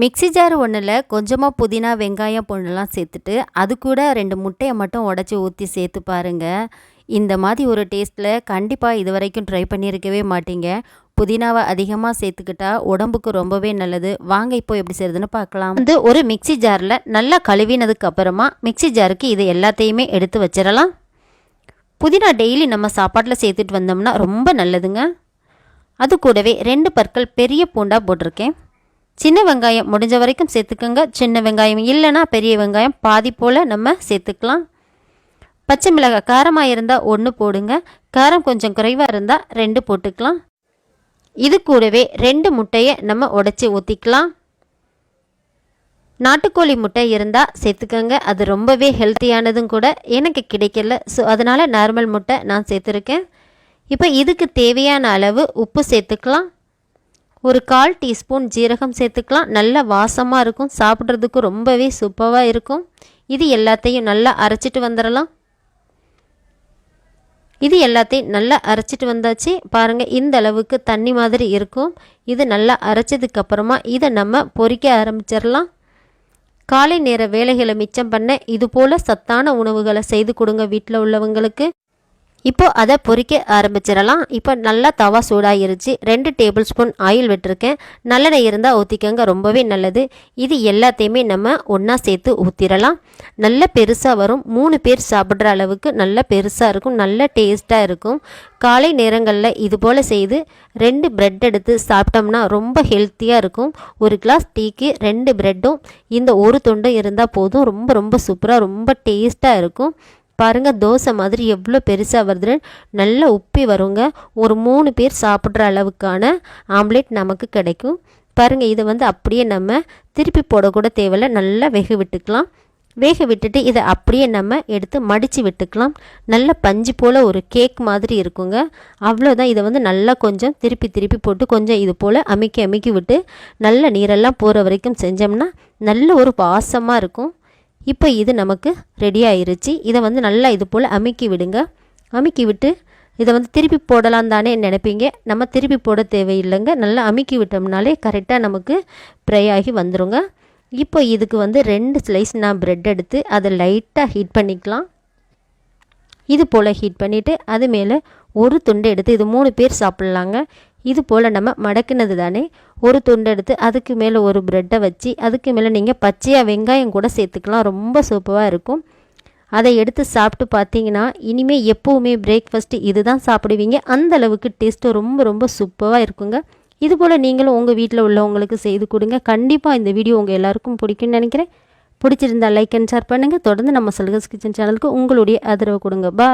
Mixie jar ஒன்றில் கொஞ்சமாக புதினா வெங்காயம் பொண்ணுலாம் சேர்த்துட்டு அது கூட ரெண்டு முட்டையை மட்டும் உடச்சி ஊற்றி சேர்த்து பாருங்கள் இந்த மாதிரி ஒரு டேஸ்ட்டில் கண்டிப்பாக இது வரைக்கும் ட்ரை பண்ணியிருக்கவே மாட்டீங்க. புதினாவை அதிகமாக சேர்த்துக்கிட்டா உடம்புக்கு ரொம்பவே நல்லது. வாங்க இப்போ எப்படி செய்யுதுன்னு பார்க்கலாம். வந்து ஒரு மிக்ஸி ஜாரில் நல்லா கழுவினதுக்கு அப்புறமா மிக்ஸி ஜாருக்கு இது எல்லாத்தையுமே எடுத்து வச்சிடலாம். புதினா டெய்லி நம்ம சாப்பாட்டில் சேர்த்துட்டு வந்தோம்னா ரொம்ப நல்லதுங்க. அது கூடவே ரெண்டு பற்கள் பெரிய பூண்டாக போட்டிருக்கேன். சின்ன வெங்காயம் முடிஞ்ச வரைக்கும் சேர்த்துக்கோங்க. சின்ன வெங்காயம் இல்லைன்னா பெரிய வெங்காயம் பாதி போல் நம்ம சேர்த்துக்கலாம். பச்சை மிளகாய் காரமாக இருந்தால் ஒன்று போடுங்க. காரம் கொஞ்சம் குறைவாக இருந்தால் ரெண்டு போட்டுக்கலாம். இது கூடவே ரெண்டு முட்டையை நம்ம உடச்சி ஊற்றிக்கலாம் நாட்டுக்கோழி முட்டை இருந்தால் சேர்த்துக்கோங்க. அது ரொம்பவே ஹெல்த்தியானதும் கூட எனக்கு கிடைக்கல. ஸோ அதனால் நார்மல் முட்டை நான் சேர்த்துருக்கேன். இப்போ இதுக்கு தேவையான அளவு உப்பு சேர்த்துக்கலாம். ஒரு கால் டீஸ்பூன் ஜீரகம் சேர்த்துக்கலாம். நல்ல வாசமாக இருக்கும். சாப்பிட்றதுக்கு ரொம்பவே சூப்பராக இருக்கும். இது எல்லாத்தையும் நல்லா அரைச்சிட்டு வந்துடலாம். இது எல்லாத்தையும் நல்லா அரைச்சிட்டு வந்தாச்சு. பாருங்கள் இந்த அளவுக்கு தண்ணி மாதிரி இருக்கும். இது நல்லா அரைச்சதுக்கப்புறமா இதை நம்ம பொறிக்க ஆரம்பிச்சிடலாம். காலை நேர வேலைகளை மிச்சம் பண்ண இது போல் சத்தான உணவுகளை செய்து கொடுங்க வீட்டில் உள்ளவங்களுக்கு. இப்போது அதை பொறிக்க ஆரம்பிச்சிடலாம். இப்போ நல்லா தவா சூடாகிருச்சு ரெண்டு டேபிள் ஸ்பூன் ஆயில் விட்டுருக்கேன். நல்லெண்ணெய் இருந்தால் ஊற்றிக்கங்க ரொம்பவே நல்லது. இது எல்லாத்தையுமே நம்ம ஒன்றா சேர்த்து ஊற்றிடலாம் நல்ல பெருசாக வரும். மூணு பேர் சாப்பிட்ற அளவுக்கு நல்ல பெருசாக இருக்கும். நல்ல டேஸ்ட்டாக இருக்கும். காலை நேரங்களில் இது போல் செய்து ரெண்டு ப்ரெட் எடுத்து சாப்பிட்டோம்னா ரொம்ப ஹெல்த்தியாக இருக்கும். ஒரு கிளாஸ் டீக்கு ரெண்டு ப்ரெட்டும் இந்த ஒரு தொண்டும் இருந்தால் போதும். ரொம்ப ரொம்ப சூப்பராக ரொம்ப டேஸ்ட்டாக இருக்கும். பாருங்கள் தோசை மாதிரி எவ்வளோ பெருசாக வருது நல்லா உப்பி வருங்க. ஒரு மூணு பேர் சாப்பிட்ற அளவுக்கான ஆம்லேட் நமக்கு கிடைக்கும். பாருங்கள் இதை வந்து அப்படியே நம்ம திருப்பி போடக்கூட தேவையில்ல. நல்லா வேக விட்டுக்கலாம். வேக விட்டுட்டு இதை அப்படியே நம்ம எடுத்து மடித்து விட்டுக்கலாம். நல்ல பஞ்சு போல் ஒரு கேக் மாதிரி இருக்குங்க. அவ்வளோதான் இதை வந்து நல்லா கொஞ்சம் திருப்பி திருப்பி போட்டு கொஞ்சம் இது போல் அமைக்கி அமுக்கி விட்டு நல்ல நீரெல்லாம் போகிற வரைக்கும் செஞ்சோம்னா நல்ல ஒரு வாசமாக இருக்கும். இப்போ இது நமக்கு ரெடி ஆயிருச்சு. இதை வந்து நல்லா இது போல் அமுக்கி விடுங்க. அமுக்கி விட்டு இதை வந்து திருப்பி போடலாம் தானே நினைப்பீங்க? நம்ம திருப்பி போட தேவையில்லைங்க. நல்லா அமுக்கி விட்டோம்னாலே கரெக்டாக நமக்கு ஃப்ரை ஆகி வந்துடுங்க இப்போ இதுக்கு வந்து ரெண்டு ஸ்லைஸ் நான் ப்ரெட் எடுத்து அதை லைட்டாக ஹீட் பண்ணிக்கலாம். இது போல் ஹீட் பண்ணிவிட்டு அது மேலே ஒரு துண்டு எடுத்து இது மூணு பேர் சாப்பிட்லாங்க. இது போல் நம்ம மடக்கினது தானே? ஒரு துண்டு எடுத்து அதுக்கு மேலே ஒரு ப்ரெட்டை வச்சு அதுக்கு மேலே நீங்கள் பச்சையாக வெங்காயம் கூட சேர்த்துக்கலாம். ரொம்ப சூப்பராக இருக்கும். அதை எடுத்து சாப்பிட்டு பார்த்தீங்கன்னா இனிமேல் எப்போவுமே பிரேக்ஃபாஸ்ட்டு இது தான் சாப்பிடுவீங்க. அந்த அளவுக்கு டேஸ்ட்டு ரொம்ப ரொம்ப சூப்பராக இருக்குங்க. இது போல் நீங்களும் உங்கள் வீட்டில் உள்ளவங்களுக்கு செய்து கொடுங்க. கண்டிப்பாக இந்த வீடியோ உங்கள் எல்லாருக்கும் பிடிக்கும்னு நினைக்கிறேன். பிடிச்சிருந்தா லைக் அண்ட் ஷேர் பண்ணுங்கள் தொடர்ந்து நம்ம சலுகஸ் கிச்சன் சேனலுக்கு உங்களுடைய ஆதரவு கொடுங்க. பா